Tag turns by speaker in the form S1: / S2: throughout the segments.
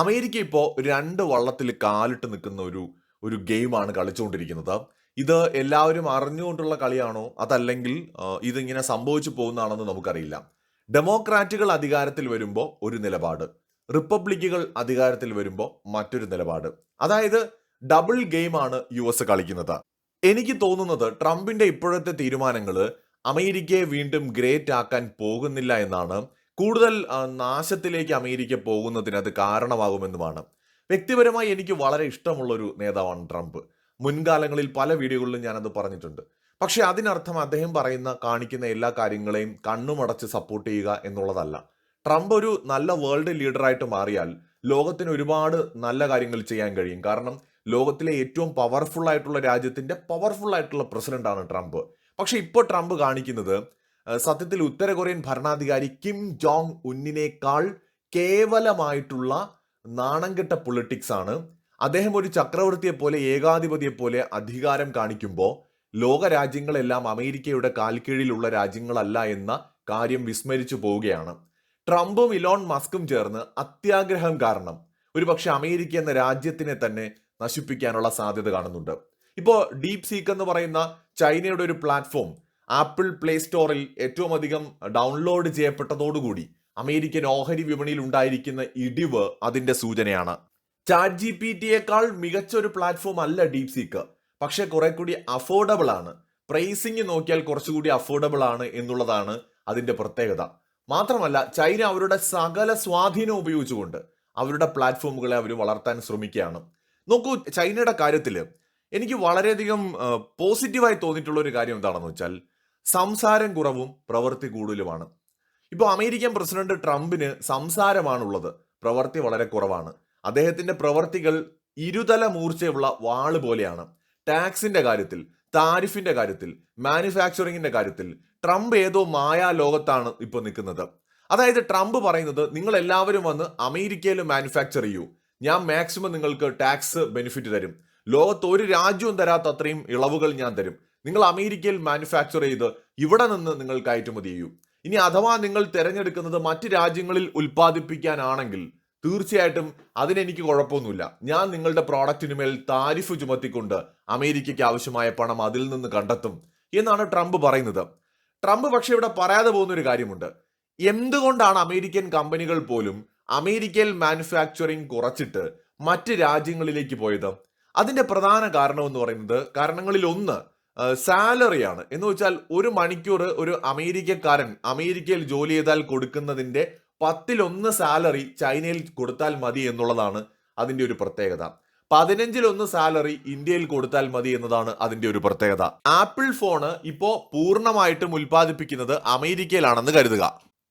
S1: America ഇപ്പോൾ രണ്ട് വള്ളത്തിൽ കാലിട്ട് നിൽക്കുന്ന ഒരു ഒരു ഗെയിമാണ് കളിച്ചുകൊണ്ടിരിക്കുന്നത് ഇത് എല്ലാവരും അറിഞ്ഞുകൊണ്ടുള്ള കളിയാണോ? അതല്ലെങ്കിൽ ഇതിങ്ങനെ സംഭവിച്ചു പോകുന്നതാണെന്ന് നമുക്കറിയില്ല. ഡെമോക്രാറ്റുകൾ അധികാരത്തിൽ വരുമ്പോൾ ഒരു നിലപാട്. റിപ്പബ്ലിക്കുകൾ അധികാരത്തിൽ വരുമ്പോൾ മറ്റൊരു നിലപാട്. അതായത് ഡബിൾ ഗെയിമാണ് യു എസ് കളിക്കുന്നത്. എനിക്ക് തോന്നുന്നത് ട്രംപിന്റെ ഇപ്പോഴത്തെ തീരുമാനങ്ങൾ അമേരിക്കയെ വീണ്ടും ഗ്രേറ്റ് ആക്കാൻ പോകുന്നില്ല എന്നാണ് കൂടുതൽ നാശത്തിലേക്ക് അമേരിക്ക പോകുന്നതിന് അത് കാരണമാകുമെന്നുമാണ്. വ്യക്തിപരമായി എനിക്ക് വളരെ ഇഷ്ടമുള്ളൊരു നേതാവാണ് ട്രംപ്. മുൻകാലങ്ങളിൽ പല വീഡിയോകളിലും ഞാനത് പറഞ്ഞിട്ടുണ്ട്. പക്ഷേ അതിനർത്ഥം അദ്ദേഹം പറയുന്ന കാണിക്കുന്ന എല്ലാ കാര്യങ്ങളെയും കണ്ണുമടച്ച് സപ്പോർട്ട് ചെയ്യുക എന്നുള്ളതല്ല. ട്രംപ് ഒരു നല്ല വേൾഡ് ലീഡറായിട്ട് മാറിയാൽ ലോകത്തിന് ഒരുപാട് നല്ല കാര്യങ്ങൾ ചെയ്യാൻ കഴിയും. കാരണം ലോകത്തിലെ ഏറ്റവും പവർഫുൾ ആയിട്ടുള്ള രാജ്യത്തിന്റെ പവർഫുൾ ആയിട്ടുള്ള പ്രസിഡന്റ് ആണ് ട്രംപ്. പക്ഷേ ഇപ്പോൾ ട്രംപ് കാണിക്കുന്നത് സത്യത്തിൽ ഉത്തര കൊറിയൻ ഭരണാധികാരി കിം ജോങ് ഉന്നിനേക്കാൾ കേവലമായിട്ടുള്ള നാണംകെട്ട പൊളിറ്റിക്സ് ആണ്. അദ്ദേഹം ഒരു ചക്രവർത്തിയെ പോലെ ഏകാധിപതിയെ പോലെ അധികാരം കാണിക്കുമ്പോൾ ലോക രാജ്യങ്ങളെല്ലാം അമേരിക്കയുടെ കാൽക്കീഴിലുള്ള രാജ്യങ്ങളല്ല എന്ന കാര്യം വിസ്മരിച്ചു പോവുകയാണ്. ട്രംപും ഇലോൺ മസ്കും ചേർന്ന് അത്യാഗ്രഹം കാരണം ഒരുപക്ഷെ അമേരിക്ക എന്ന രാജ്യത്തിനെ തന്നെ നശിപ്പിക്കാനുള്ള സാധ്യത കാണുന്നുണ്ട്. ഇപ്പോൾ ഡീപ് സീക്ക് എന്ന് പറയുന്ന ചൈനയുടെ ഒരു പ്ലാറ്റ്ഫോം ആപ്പിൾ പ്ലേ സ്റ്റോറിൽ ഏറ്റവും അധികം ഡൗൺലോഡ് ചെയ്യപ്പെട്ടതോടുകൂടി അമേരിക്കൻ ഓഹരി വിപണിയിൽ ഉണ്ടായിരിക്കുന്ന ഇടിവ് അതിന്റെ സൂചനയാണ്. ചാറ്റ് ജി പി ടിയേക്കാൾ മികച്ച ഒരു പ്ലാറ്റ്ഫോം അല്ല ഡീപ് സീക്ക് പക്ഷെ കുറെ കൂടി അഫോർഡബിൾ ആണ്. പ്രൈസിംഗ് നോക്കിയാൽ കുറച്ചുകൂടി അഫോർഡബിൾ ആണ് എന്നുള്ളതാണ് അതിന്റെ പ്രത്യേകത. മാത്രമല്ല ചൈന അവരുടെ സകല സ്വാധീനം ഉപയോഗിച്ചുകൊണ്ട് അവരുടെ പ്ലാറ്റ്ഫോമുകളെ അവർ വളർത്താൻ ശ്രമിക്കുകയാണ്. നോക്കൂ ചൈനയുടെ കാര്യത്തിൽ എനിക്ക് വളരെയധികം പോസിറ്റീവായി തോന്നിയിട്ടുള്ള ഒരു കാര്യം എന്താണെന്ന് വെച്ചാൽ സംസാരം കുറവും പ്രവൃത്തി കൂടുതലുമാണ്. ഇപ്പോൾ അമേരിക്കൻ പ്രസിഡന്റ് ട്രംപിന് സംസാരമാണുള്ളത്. പ്രവൃത്തി വളരെ കുറവാണ്. അദ്ദേഹത്തിന്റെ പ്രവൃത്തികൾ ഇരുതല മൂർച്ചയുള്ള വാൾ പോലെയാണ്. ടാക്സിന്റെ കാര്യത്തിൽ താരിഫിന്റെ കാര്യത്തിൽ മാനുഫാക്ചറിങ്ങിന്റെ കാര്യത്തിൽ ട്രംപ് ഏതോ മായാ ലോകത്താണ് ഇപ്പോൾ നിൽക്കുന്നത്. അതായത് ട്രംപ് പറയുന്നത് നിങ്ങൾ എല്ലാവരും വന്ന് അമേരിക്കയിൽ മാനുഫാക്ചർ ചെയ്യൂ. ഞാൻ മാക്സിമം നിങ്ങൾക്ക് ടാക്സ് ബെനിഫിറ്റ് തരും. ലോകത്ത് ഒരു രാജ്യവും തരാത്ത അത്രയും ഇളവുകൾ ഞാൻ തരും. നിങ്ങൾ അമേരിക്കയിൽ മാനുഫാക്ചർ ചെയ്ത് ഇവിടെ നിന്ന് നിങ്ങൾ കയറ്റുമതി ചെയ്യൂ. ഇനി അഥവാ നിങ്ങൾ തിരഞ്ഞെടുക്കുന്നത് മറ്റ് രാജ്യങ്ങളിൽ ഉൽപ്പാദിപ്പിക്കാനാണെങ്കിൽ തീർച്ചയായിട്ടും അതിനെനിക്ക് കുഴപ്പമൊന്നുമില്ല. ഞാൻ നിങ്ങളുടെ പ്രോഡക്റ്റിന് മേൽ താരിഫ് ചുമത്തിക്കൊണ്ട് അമേരിക്കയ്ക്ക് ആവശ്യമായ പണം അതിൽ നിന്ന് കണ്ടെത്തും എന്നാണ് ട്രംപ് പറയുന്നത്. ട്രംപ് പക്ഷേ ഇവിടെ പറയാതെ പോകുന്ന ഒരു കാര്യമുണ്ട്. എന്തുകൊണ്ടാണ് അമേരിക്കൻ കമ്പനികൾ പോലും അമേരിക്കയിൽ മാനുഫാക്ചറിങ് കുറച്ചിട്ട് മറ്റ് രാജ്യങ്ങളിലേക്ക് പോയത്? അതിന്റെ പ്രധാന കാരണം എന്ന് പറയുന്നത് കാരണങ്ങളിൽ ഒന്ന് സാലറിയാണ്. എന്ന് വെച്ചാൽ ഒരു മണിക്കൂർ ഒരു അമേരിക്കക്കാരൻ അമേരിക്കയിൽ ജോലി ചെയ്താൽ കൊടുക്കുന്നതിന്റെ പത്തിലൊന്ന് സാലറി ചൈനയിൽ കൊടുത്താൽ മതി എന്നുള്ളതാണ് അതിന്റെ ഒരു പ്രത്യേകത. പതിനഞ്ചിലൊന്ന് സാലറി ഇന്ത്യയിൽ കൊടുത്താൽ മതി എന്നതാണ് അതിന്റെ ഒരു പ്രത്യേകത. ആപ്പിൾ ഫോണ് ഇപ്പോൾ പൂർണമായിട്ടും ഉൽപ്പാദിപ്പിക്കുന്നത് അമേരിക്കയിലാണെന്ന് കരുതുക.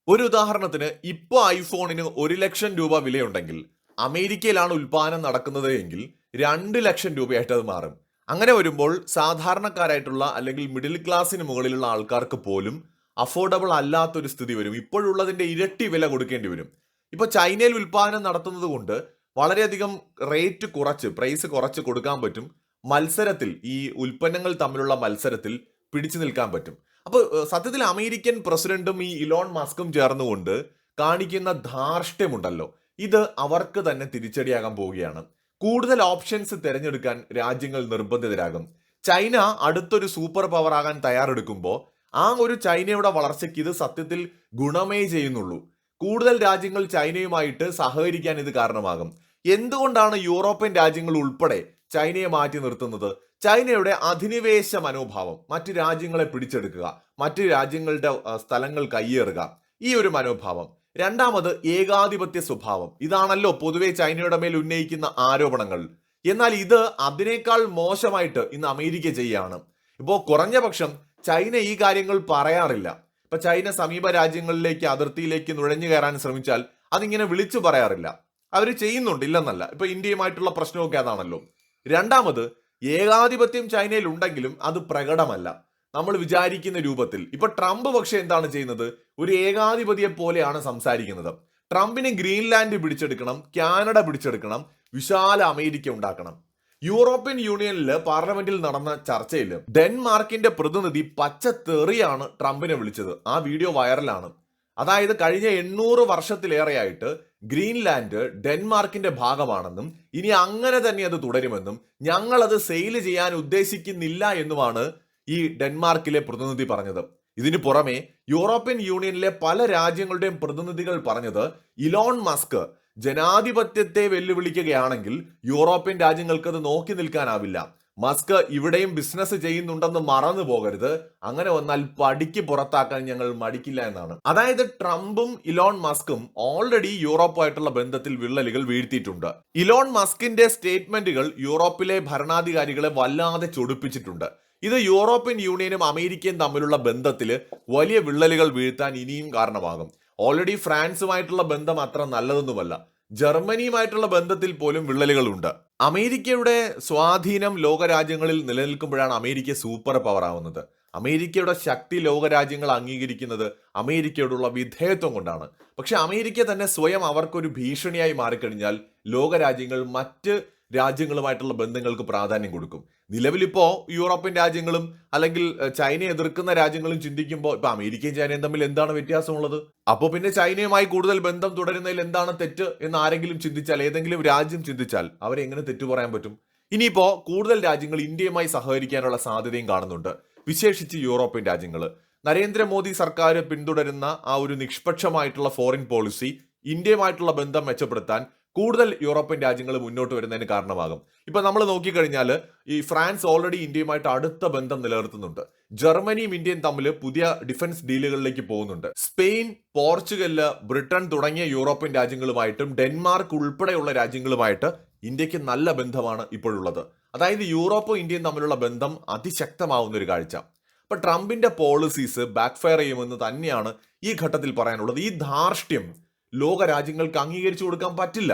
S1: ഒരു ഉദാഹരണത്തിന് ഇപ്പോൾ ഐഫോണിന് ഒരു ലക്ഷം രൂപ വിലയുണ്ടെങ്കിൽ അമേരിക്കയിലാണ് ഉൽപാദനം നടക്കുന്നത് എങ്കിൽ രണ്ട് ലക്ഷം രൂപയായിട്ട് അത് മാറും. അങ്ങനെ വരുമ്പോൾ സാധാരണക്കാരായിട്ടുള്ള അല്ലെങ്കിൽ മിഡിൽ ക്ലാസ്സിന് മുകളിലുള്ള ആൾക്കാർക്ക് പോലും അഫോർഡബിൾ അല്ലാത്തൊരു സ്ഥിതി വരും. ഇപ്പോഴുള്ളതിന്റെ ഇരട്ടി വില കൊടുക്കേണ്ടി വരും. ഇപ്പോൾ ചൈനയിൽ ഉൽപ്പാദനം നടത്തുന്നത് കൊണ്ട് വളരെയധികം റേറ്റ് കുറച്ച് പ്രൈസ് കുറച്ച് കൊടുക്കാൻ പറ്റും. മത്സരത്തിൽ ഈ ഉൽപ്പന്നങ്ങൾ തമ്മിലുള്ള മത്സരത്തിൽ പിടിച്ചു നിൽക്കാൻ പറ്റും. അപ്പോൾ സത്യത്തിൽ അമേരിക്കൻ പ്രസിഡന്റും ഈ ഇലോൺ മസ്കും ചേർന്നുകൊണ്ട് കാണിക്കുന്ന ധാർഷ്ട്യമുണ്ടല്ലോ. ഇത് അവർക്ക് തന്നെ തിരിച്ചടിയാകാൻ പോവുകയാണ്. കൂടുതൽ ഓപ്ഷൻസ് തിരഞ്ഞെടുക്കാൻ രാജ്യങ്ങൾ നിർബന്ധിതരാകും. ചൈന അടുത്തൊരു സൂപ്പർ പവർ ആകാൻ തയ്യാറെടുക്കുമ്പോൾ ആ ഒരു ചൈനയുടെ വളർച്ചയ്ക്ക് ഇത് സത്യത്തിൽ ഗുണമേ ചെയ്യുന്നുള്ളൂ. കൂടുതൽ രാജ്യങ്ങൾ ചൈനയുമായിട്ട് സഹകരിക്കാൻ ഇത് കാരണമാകും. എന്തുകൊണ്ടാണ് യൂറോപ്യൻ രാജ്യങ്ങൾ ഉൾപ്പെടെ ചൈനയെ മാറ്റി നിർത്തുന്നത്? ചൈനയുടെ അധിനിവേശ മനോഭാവം മറ്റു രാജ്യങ്ങളെ പിടിച്ചെടുക്കുക മറ്റു രാജ്യങ്ങളുടെ സ്ഥലങ്ങൾ കയ്യേറുക ഈ ഒരു മനോഭാവം. രണ്ടാമത് ഏകാധിപത്യ സ്വഭാവം. ഇതാണല്ലോ പൊതുവെ ചൈനയുടെ മേൽ ഉന്നയിക്കുന്ന ആരോപണങ്ങൾ. എന്നാൽ ഇത് അതിനേക്കാൾ മോശമായിട്ട് ഇന്ന് അമേരിക്ക ചെയ്യാണ് ഇപ്പോൾ കുറഞ്ഞ പക്ഷം ചൈന ഈ കാര്യങ്ങൾ പറയാറില്ല. ഇപ്പൊ ചൈന സമീപ രാജ്യങ്ങളിലേക്ക് അതിർത്തിയിലേക്ക് നുഴഞ്ഞു കയറാൻ ശ്രമിച്ചാൽ അതിങ്ങനെ വിളിച്ചു പറയാറില്ല. അവർ ചെയ്യുന്നുണ്ട് ഇല്ലെന്നല്ല. ഇപ്പൊ ഇന്ത്യയുമായിട്ടുള്ള പ്രശ്നമൊക്കെ അതാണല്ലോ. രണ്ടാമത് ഏകാധിപത്യം ചൈനയിൽ ഉണ്ടെങ്കിലും അത് പ്രകടമല്ല. നമ്മൾ വിചാരിക്കുന്ന രൂപത്തിൽ. ഇപ്പൊ ട്രംപ് പക്ഷെ എന്താണ് ചെയ്യുന്നത്? ഒരു ഏകാധിപതിയെ പോലെയാണ് സംസാരിക്കുന്നത്. ട്രംപിന് ഗ്രീൻലാൻഡ് പിടിച്ചെടുക്കണം കാനഡ പിടിച്ചെടുക്കണം വിശാല അമേരിക്ക ഉണ്ടാക്കണം. യൂറോപ്യൻ യൂണിയനിൽ പാർലമെന്റിൽ നടന്ന ചർച്ചയിൽ ഡെൻമാർക്കിന്റെ പ്രതിനിധി പച്ച തെറിയാണ് ട്രംപിനെ വിളിച്ചത്. ആ വീഡിയോ വൈറലാണ്. അതായത് കഴിഞ്ഞ എണ്ണൂറ് വർഷത്തിലേറെയായിട്ട് ഗ്രീൻലാൻഡ് ഡെൻമാർക്കിന്റെ ഭാഗമാണെന്നും ഇനി അങ്ങനെ തന്നെ അത് തുടരുമെന്നും ഞങ്ങൾ അത് സെയിൽ ചെയ്യാൻ ഉദ്ദേശിക്കുന്നില്ല എന്നുമാണ് ഈ ഡെൻമാർക്കിലെ പ്രതിനിധി പറഞ്ഞത്. ഇതിനു പുറമെ യൂറോപ്യൻ യൂണിയനിലെ പല രാജ്യങ്ങളുടെയും പ്രതിനിധികൾ പറഞ്ഞത് ഇലോൺ മസ്ക് ജനാധിപത്യത്തെ വെല്ലുവിളിക്കുകയാണെങ്കിൽ യൂറോപ്യൻ രാജ്യങ്ങൾക്ക് അത് നോക്കി നിൽക്കാനാവില്ല. മസ്ക് ഇവിടെയും ബിസിനസ് ചെയ്യുന്നുണ്ടെന്ന് മറന്നു പോകരുത്. അങ്ങനെ വന്നാൽ പടിക്ക് പുറത്താക്കാൻ ഞങ്ങൾ മടിക്കില്ല എന്നാണ്. അതായത് ട്രംപും ഇലോൺ മസ്കും ഓൾറെഡി യൂറോപ്പുമായിട്ടുള്ള ബന്ധത്തിൽ വിള്ളലുകൾ വീഴ്ത്തിയിട്ടുണ്ട്. ഇലോൺ മസ്കിന്റെ സ്റ്റേറ്റ്മെന്റുകൾ യൂറോപ്പിലെ ഭരണാധികാരികളെ വല്ലാതെ ചൊടിപ്പിച്ചിട്ടുണ്ട്. ഇത് യൂറോപ്യൻ യൂണിയനും അമേരിക്കയും തമ്മിലുള്ള ബന്ധത്തിൽ വലിയ വിള്ളലുകൾ വീഴ്ത്താൻ ഇനിയും കാരണമാകും. ഓൾറെഡി ഫ്രാൻസുമായിട്ടുള്ള ബന്ധം അത്ര നല്ലതൊന്നുമല്ല. ജർമ്മനിയുമായിട്ടുള്ള ബന്ധത്തിൽ പോലും വിള്ളലുകളുണ്ട്. അമേരിക്കയുടെ സ്വാധീനം ലോകരാജ്യങ്ങളിൽ നിലനിൽക്കുമ്പോഴാണ് അമേരിക്ക സൂപ്പർ പവർ ആവുന്നത്. അമേരിക്കയുടെ ശക്തി ലോകരാജ്യങ്ങൾ അംഗീകരിക്കുന്നത് അമേരിക്കയോടുള്ള വിധേയത്വം കൊണ്ടാണ്. പക്ഷെ അമേരിക്ക തന്നെ സ്വയം അവർക്കൊരു ഭീഷണിയായി മാറിക്കഴിഞ്ഞാൽ ലോകരാജ്യങ്ങൾ മറ്റ് രാജ്യങ്ങളുമായിട്ടുള്ള ബന്ധങ്ങൾക്ക് പ്രാധാന്യം കൊടുക്കും. നിലവിലിപ്പോൾ യൂറോപ്യൻ രാജ്യങ്ങളും അല്ലെങ്കിൽ ചൈനയെ എതിർക്കുന്ന രാജ്യങ്ങളും ചിന്തിക്കുമ്പോൾ ഇപ്പൊ അമേരിക്കയും ചൈനയും തമ്മിൽ എന്താണ് വ്യത്യാസമുള്ളത്? അപ്പോൾ പിന്നെ ചൈനയുമായി കൂടുതൽ ബന്ധം തുടരുന്നതിൽ എന്താണ് തെറ്റ് എന്ന് ആരെങ്കിലും ചിന്തിച്ചാൽ ഏതെങ്കിലും രാജ്യം ചിന്തിച്ചാൽ അവരെ എങ്ങനെ തെറ്റു പറയാൻ പറ്റും? ഇനിയിപ്പോ കൂടുതൽ രാജ്യങ്ങൾ ഇന്ത്യയുമായി സഹകരിക്കാനുള്ള സാധ്യതയും കാണുന്നുണ്ട്. വിശേഷിച്ച് യൂറോപ്യൻ രാജ്യങ്ങൾ. നരേന്ദ്രമോദി സർക്കാർ പിന്തുടരുന്ന ആ ഒരു നിഷ്പക്ഷമായിട്ടുള്ള ഫോറിൻ പോളിസി ഇന്ത്യയുമായിട്ടുള്ള ബന്ധം മെച്ചപ്പെടുത്താൻ കൂടുതൽ യൂറോപ്യൻ രാജ്യങ്ങൾ മുന്നോട്ട് വരുന്നതിന് കാരണമാകും. ഇപ്പൊ നമ്മൾ നോക്കിക്കഴിഞ്ഞാൽ ഈ ഫ്രാൻസ് ഓൾറെഡി ഇന്ത്യയുമായിട്ട് അടുത്ത ബന്ധം നിലനിർത്തുന്നുണ്ട്. ജർമ്മനിയും ഇന്ത്യയും തമ്മിൽ പുതിയ ഡിഫൻസ് ഡീലുകളിലേക്ക് പോകുന്നുണ്ട്. സ്പെയിൻ പോർച്ചുഗൽ ബ്രിട്ടൻ തുടങ്ങിയ യൂറോപ്യൻ രാജ്യങ്ങളുമായിട്ടും ഡെൻമാർക്ക് ഉൾപ്പെടെയുള്ള രാജ്യങ്ങളുമായിട്ട് ഇന്ത്യയ്ക്ക് നല്ല ബന്ധമാണ് ഇപ്പോഴുള്ളത്. അതായത് യൂറോപ്പും ഇന്ത്യയും തമ്മിലുള്ള ബന്ധം അതിശക്തമാവുന്ന ഒരു കാഴ്ച. അപ്പൊ ട്രംപിന്റെ പോളിസീസ് ബാക്ക്ഫയർ ചെയ്യുമെന്ന് തന്നെയാണ് ഈ ഘട്ടത്തിൽ പറയാനുള്ളത്. ഈ ധാർഷ്ട്യം ലോക രാജ്യങ്ങൾക്ക് അംഗീകരിച്ചു കൊടുക്കാൻ പറ്റില്ല.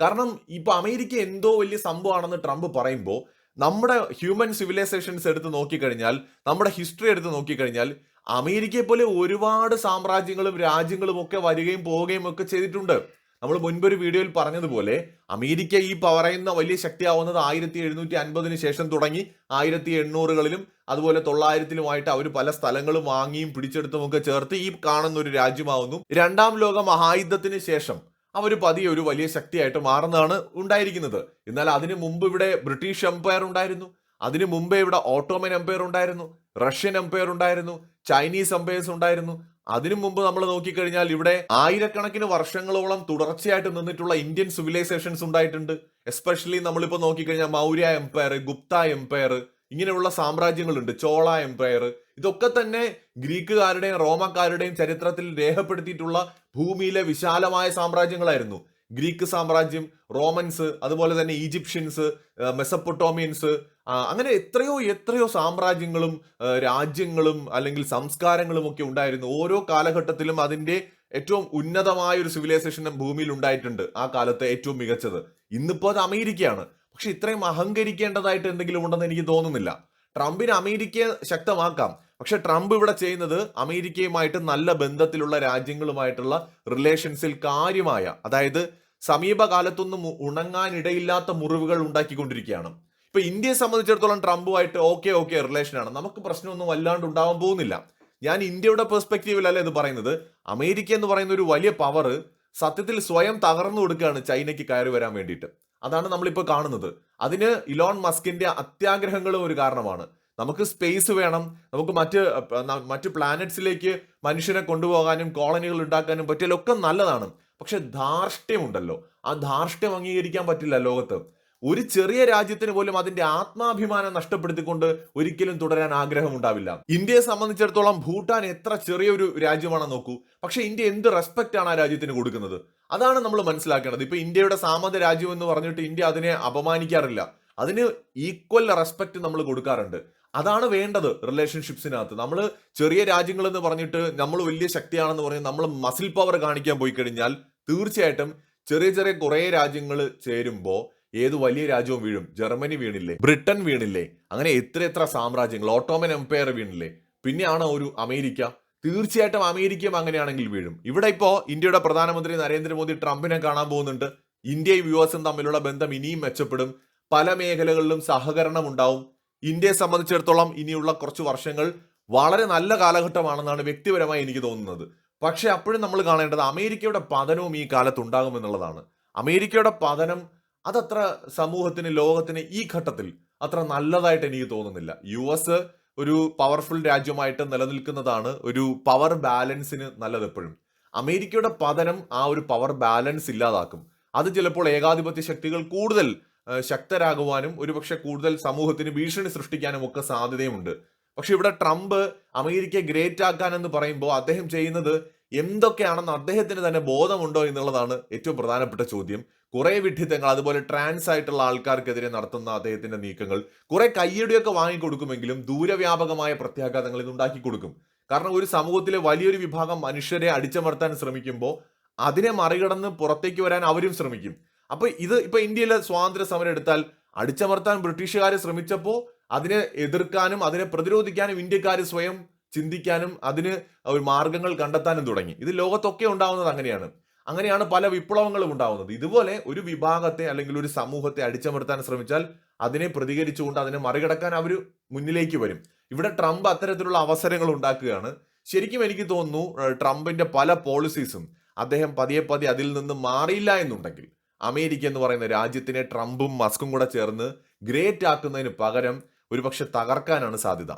S1: കാരണം ഇപ്പൊ അമേരിക്ക എന്തോ വലിയ സംഭവമാണെന്ന് ട്രംപ് പറയുമ്പോൾ നമ്മുടെ ഹ്യൂമൻ സിവിലൈസേഷൻസ് എടുത്ത് നോക്കിക്കഴിഞ്ഞാൽ നമ്മുടെ ഹിസ്റ്ററി എടുത്ത് നോക്കിക്കഴിഞ്ഞാൽ അമേരിക്കയെ പോലെ ഒരുപാട് സാമ്രാജ്യങ്ങളും രാജ്യങ്ങളും ഒക്കെ വരികയും പോവുകയും ഒക്കെ ചെയ്തിട്ടുണ്ട്. നമ്മൾ മുൻപൊരു വീഡിയോയിൽ പറഞ്ഞതുപോലെ അമേരിക്ക ഈ പറയുന്ന വലിയ ശക്തിയാവുന്നത് ആയിരത്തി എഴുന്നൂറ്റി അൻപതിനു ശേഷം തുടങ്ങി ആയിരത്തി എണ്ണൂറുകളിലും അതുപോലെ തൊള്ളായിരത്തിലുമായിട്ട് അവർ പല സ്ഥലങ്ങളും വാങ്ങിയും പിടിച്ചെടുത്തുമൊക്കെ ചേർത്ത് ഈ കാണുന്ന ഒരു രാജ്യമാവുന്നു. രണ്ടാം ലോക മഹായുദ്ധത്തിന് ശേഷം അവർ പതിയെ ഒരു വലിയ ശക്തിയായിട്ട് മാറുന്നതാണ് ഉണ്ടായിരിക്കുന്നത്. എന്നാൽ അതിനു മുമ്പ് ഇവിടെ ബ്രിട്ടീഷ് എംപയർ ഉണ്ടായിരുന്നു. അതിനു മുമ്പേ ഇവിടെ ഓട്ടോമൻ എംപയർ ഉണ്ടായിരുന്നു. റഷ്യൻ എംപയർ ഉണ്ടായിരുന്നു. ചൈനീസ് എംപയേഴ്സ് ഉണ്ടായിരുന്നു. അതിനു മുമ്പ് നമ്മൾ നോക്കിക്കഴിഞ്ഞാൽ ഇവിടെ ആയിരക്കണക്കിന് വർഷങ്ങളോളം തുടർച്ചയായിട്ട് നിന്നിട്ടുള്ള ഇന്ത്യൻ സിവിലൈസേഷൻസ് ഉണ്ടായിട്ടുണ്ട്. എസ്പെഷ്യലി നമ്മളിപ്പോൾ നോക്കിക്കഴിഞ്ഞാൽ മൗര്യ എംപയർ ഗുപ്ത എംപയർ ഇങ്ങനെയുള്ള സാമ്രാജ്യങ്ങളുണ്ട്. ചോള എംപയർ ഇതൊക്കെ തന്നെ ഗ്രീക്കുകാരുടെയും റോമക്കാരുടെയും ചരിത്രത്തിൽ രേഖപ്പെടുത്തിയിട്ടുള്ള ഭൂമിയിലെ വിശാലമായ സാമ്രാജ്യങ്ങളായിരുന്നു. ഗ്രീക്ക് സാമ്രാജ്യം റോമൻസ് അതുപോലെ തന്നെ ഈജിപ്ഷ്യൻസ് മെസപ്പൊട്ടോമിയൻസ് അങ്ങനെ എത്രയോ എത്രയോ സാമ്രാജ്യങ്ങളും രാജ്യങ്ങളും അല്ലെങ്കിൽ സംസ്കാരങ്ങളും ഒക്കെ ഉണ്ടായിരുന്നു. ഓരോ കാലഘട്ടത്തിലും അതിന്റെ ഏറ്റവും ഉന്നതമായ ഒരു സിവിലൈസേഷൻ ഭൂമിയിൽ ഉണ്ടായിട്ടുണ്ട് ആ കാലത്തെ ഏറ്റവും മികച്ചത്. ഇന്നിപ്പോൾ അത് അമേരിക്കയാണ്. പക്ഷെ ഇത്രയും അഹങ്കരിക്കേണ്ടതായിട്ട് എന്തെങ്കിലും ഉണ്ടെന്ന് എനിക്ക് തോന്നുന്നില്ല. ട്രംപിന് അമേരിക്കയെ ശക്തമാക്കാം. പക്ഷെ ട്രംപ് ഇവിടെ ചെയ്യുന്നത് അമേരിക്കയുമായിട്ട് നല്ല ബന്ധത്തിലുള്ള രാജ്യങ്ങളുമായിട്ടുള്ള റിലേഷൻസിൽ കാര്യമായ അതായത് സമീപകാലത്തൊന്നും ഉണങ്ങാനിടയില്ലാത്ത മുറിവുകൾ ഉണ്ടാക്കിക്കൊണ്ടിരിക്കുകയാണ്. ഇപ്പൊ ഇന്ത്യയെ സംബന്ധിച്ചിടത്തോളം ട്രംപുമായിട്ട് ഓക്കെ ഓക്കെ റിലേഷനാണ്. നമുക്ക് പ്രശ്നമൊന്നും വല്ലാണ്ട് ഉണ്ടാവാൻ പോകുന്നില്ല. ഞാൻ ഇന്ത്യയുടെ പെർസ്പെക്റ്റീവിലല്ല ഇത് പറയുന്നത്. അമേരിക്ക എന്ന് പറയുന്ന ഒരു വലിയ പവർ സത്യത്തിൽ സ്വയം തകർന്നു കൊടുക്കുകയാണ് ചൈനയ്ക്ക് കയറി വരാൻ വേണ്ടിയിട്ട്. അതാണ് നമ്മളിപ്പോൾ കാണുന്നത്. അതിന് ഇലോൺ മസ്കിന്റെ അത്യാഗ്രഹങ്ങളും ഒരു കാരണമാണ്. നമുക്ക് സ്പേസ് വേണം. നമുക്ക് മറ്റ് മറ്റു പ്ലാനറ്റ്സിലേക്ക് മനുഷ്യനെ കൊണ്ടുപോകാനും കോളനികൾ ഉണ്ടാക്കാനും പറ്റിയാലൊക്കെ നല്ലതാണ്. പക്ഷെ ധാർഷ്ട്യമുണ്ടല്ലോ. ആ ധാർഷ്ട്യം അംഗീകരിക്കാൻ പറ്റില്ല ലോകത്ത്. ഒരു ചെറിയ രാജ്യത്തിന് പോലും അതിന്റെ ആത്മാഭിമാനം നഷ്ടപ്പെടുത്തിക്കൊണ്ട് ഒരിക്കലും തുടരാൻ ആഗ്രഹം ഉണ്ടാവില്ല ഇന്ത്യയെ സംബന്ധിച്ചിടത്തോളം ഭൂട്ടാൻ എത്ര ചെറിയൊരു രാജ്യമാണെന്ന് നോക്കൂ. പക്ഷെ ഇന്ത്യ എന്ത് റെസ്പെക്ട് ആണ് ആ രാജ്യത്തിന് കൊടുക്കുന്നത്? അതാണ് നമ്മൾ മനസ്സിലാക്കേണ്ടത്. ഇപ്പൊ ഇന്ത്യയുടെ സാമത രാജ്യം എന്ന് പറഞ്ഞിട്ട് ഇന്ത്യ അതിനെ അപമാനിക്കാറില്ല. അതിന് ഈക്വൽ റെസ്പെക്ട് നമ്മൾ കൊടുക്കാറുണ്ട്. അതാണ് വേണ്ടത് റിലേഷൻഷിപ്സിനകത്ത് നമ്മൾ ചെറിയ രാജ്യങ്ങൾ എന്ന് പറഞ്ഞിട്ട് നമ്മൾ വലിയ ശക്തിയാണെന്ന് പറഞ്ഞ് നമ്മൾ മസിൽ പവർ കാണിക്കാൻ പോയി കഴിഞ്ഞാൽ തീർച്ചയായിട്ടും ചെറിയ ചെറിയ കുറേ രാജ്യങ്ങൾ ചേരുമ്പോൾ ഏത് വലിയ രാജ്യവും വീഴും. ജർമ്മനി വീണില്ലേ? ബ്രിട്ടൻ വീണില്ലേ? അങ്ങനെ എത്ര എത്ര സാമ്രാജ്യങ്ങൾ ഓട്ടോമൻ എംപയർ വീണില്ലേ? പിന്നെയാണ് ഒരു അമേരിക്ക. തീർച്ചയായിട്ടും അമേരിക്കയും അങ്ങനെയാണെങ്കിൽ വീഴും. ഇവിടെ ഇപ്പോ ഇന്ത്യയുടെ പ്രധാനമന്ത്രി നരേന്ദ്രമോദി ട്രംപിനെ കാണാൻ പോകുന്നുണ്ട്. ഇന്ത്യയും യു എസും തമ്മിലുള്ള ബന്ധം ഇനിയും മെച്ചപ്പെടും. പല മേഖലകളിലും സഹകരണം ഉണ്ടാവും. ഇന്ത്യയെ സംബന്ധിച്ചിടത്തോളം ഇനിയുള്ള കുറച്ച് വർഷങ്ങൾ വളരെ നല്ല കാലഘട്ടമാണെന്നാണ് വ്യക്തിപരമായി എനിക്ക് തോന്നുന്നത്. പക്ഷെ അപ്പോഴും നമ്മൾ കാണേണ്ടത് അമേരിക്കയുടെ പതനവും ഈ കാലത്ത് ഉണ്ടാകുമെന്നുള്ളതാണ്. അമേരിക്കയുടെ പതനം അതത്ര സമൂഹത്തിന് ലോകത്തിന് ഈ ഘട്ടത്തിൽ അത്ര നല്ലതായിട്ട് എനിക്ക് തോന്നുന്നില്ല. യു എസ് ഒരു പവർഫുൾ രാജ്യമായിട്ട് നിലനിൽക്കുന്നതാണ് ഒരു പവർ ബാലൻസിന് നല്ലത് എപ്പോഴും. അമേരിക്കയുടെ പതനം ആ ഒരു പവർ ബാലൻസ് ഇല്ലാതാക്കും. അത് ചിലപ്പോൾ ഏകാധിപത്യ ശക്തികൾ കൂടുതൽ ശക്തരാകുവാനും ഒരുപക്ഷെ കൂടുതൽ സമൂഹത്തിന് ഭീഷണി സൃഷ്ടിക്കാനും ഒക്കെ സാധ്യതയുമുണ്ട്. പക്ഷെ ഇവിടെ ട്രംപ് അമേരിക്ക ഗ്രേറ്റ് ആക്കാൻ എന്ന് പറയുമ്പോൾ അദ്ദേഹം ചെയ്യുന്നത് എന്തൊക്കെയാണെന്ന് അദ്ദേഹത്തിന് തന്നെ ബോധമുണ്ടോ എന്നുള്ളതാണ് ഏറ്റവും പ്രധാനപ്പെട്ട ചോദ്യം. കുറെ വിഡ്ഢിത്തങ്ങൾ അതുപോലെ ട്രാൻസ് ആയിട്ടുള്ള ആൾക്കാർക്കെതിരെ നടത്തുന്ന അദ്ദേഹത്തിന്റെ നീക്കങ്ങൾ കുറെ കയ്യടിയൊക്കെ വാങ്ങിക്കൊടുക്കുമെങ്കിലും ദൂരവ്യാപകമായ പ്രത്യാഘാതങ്ങൾ ഇത് ഉണ്ടാക്കി കൊടുക്കും. കാരണം ഒരു സമൂഹത്തിലെ വലിയൊരു വിഭാഗം മനുഷ്യരെ അടിച്ചമർത്താൻ ശ്രമിക്കുമ്പോൾ അതിനെ മറികടന്ന് പുറത്തേക്ക് വരാൻ അവരും ശ്രമിക്കും. അപ്പൊ ഇത് ഇപ്പൊ ഇന്ത്യയിലെ സ്വാതന്ത്ര്യ സമരം എടുത്താൽ അടിച്ചമർത്താൻ ബ്രിട്ടീഷുകാരെ ശ്രമിച്ചപ്പോൾ അതിനെ എതിർക്കാനും അതിനെ പ്രതിരോധിക്കാനും ഇന്ത്യക്കാർ സ്വയം ചിന്തിക്കാനും അതിന് മാർഗങ്ങൾ കണ്ടെത്താനും തുടങ്ങി. ഇത് ലോകത്തൊക്കെ ഉണ്ടാവുന്നത് അങ്ങനെയാണ്. അങ്ങനെയാണ് പല വിപ്ലവങ്ങളും ഉണ്ടാവുന്നത്. ഇതുപോലെ ഒരു വിഭാഗത്തെ അല്ലെങ്കിൽ ഒരു സമൂഹത്തെ അടിച്ചമർത്താൻ ശ്രമിച്ചാൽ അതിനെ പ്രതികരിച്ചുകൊണ്ട് അതിനെ മറികടക്കാൻ അവർ മുന്നിലേക്ക് വരും. ഇവിടെ ട്രംപ് അത്തരത്തിലുള്ള അവസരങ്ങൾ ഉണ്ടാക്കുകയാണ്. ശരിക്കും എനിക്ക് തോന്നുന്നു ട്രംപിന്റെ പല പോളിസീസും അദ്ദേഹം പതിയെ പതിയെ അതിൽ നിന്ന് മാറിയില്ല എന്നുണ്ടെങ്കിൽ അമേരിക്ക എന്ന് പറയുന്ന രാജ്യത്തിനെ ട്രംപും മസ്കും കൂടെ ചേർന്ന് ഗ്രേറ്റ് ആക്കുന്നതിന് പകരം ഒരുപക്ഷെ തകർക്കാനാണ് സാധ്യത.